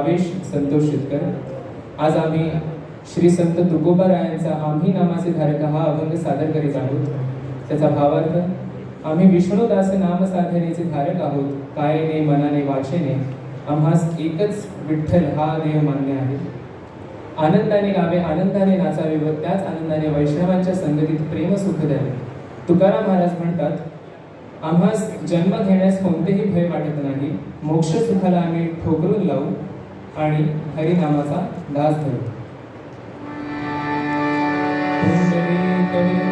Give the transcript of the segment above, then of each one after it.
भावेश संतोष शेतकर. आज आम्ही श्री संत तुकोबारायांचा आम्ही नामाचे धारक हा अभंग सादर करीत आहोत. त्याचा भावार्थ आम्ही विष्णुदास नाम साधनेचे धारक आहोत. कायेने मनाने वाचेने आम्हास एकच विठ्ठल हा देह मान्य आहे. आनंदाने गावे आनंदाने नाचावे व त्याच आनंदाने वैष्णवांच्या संगतीत प्रेम सुख द्यावे. तुकाराम महाराज म्हणतात आम्हास जन्म घेण्यास कोणतेही भय वाटत नाही. मोक्ष सुखाला आम्ही ठोकरून लावू. आणि हरिनामाचा दास धरू. पुंडरीक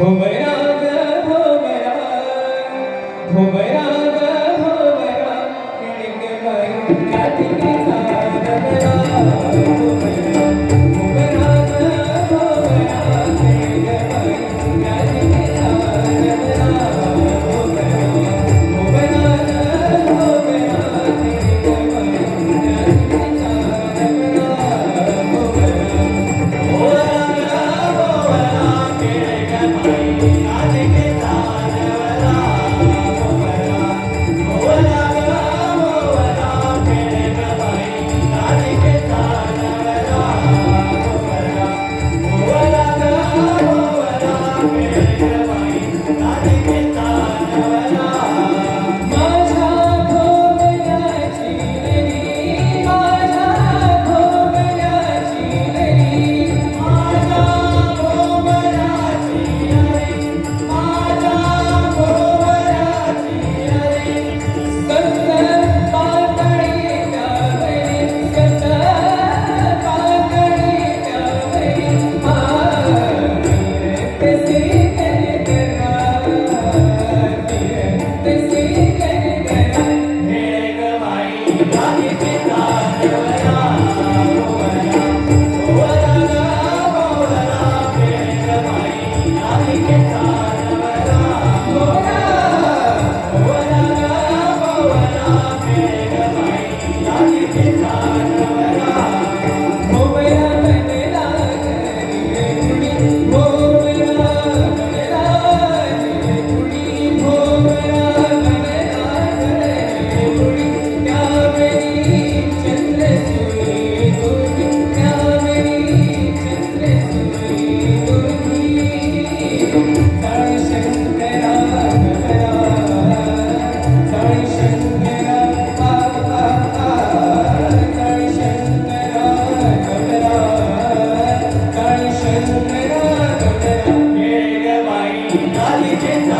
Bombay. Digital.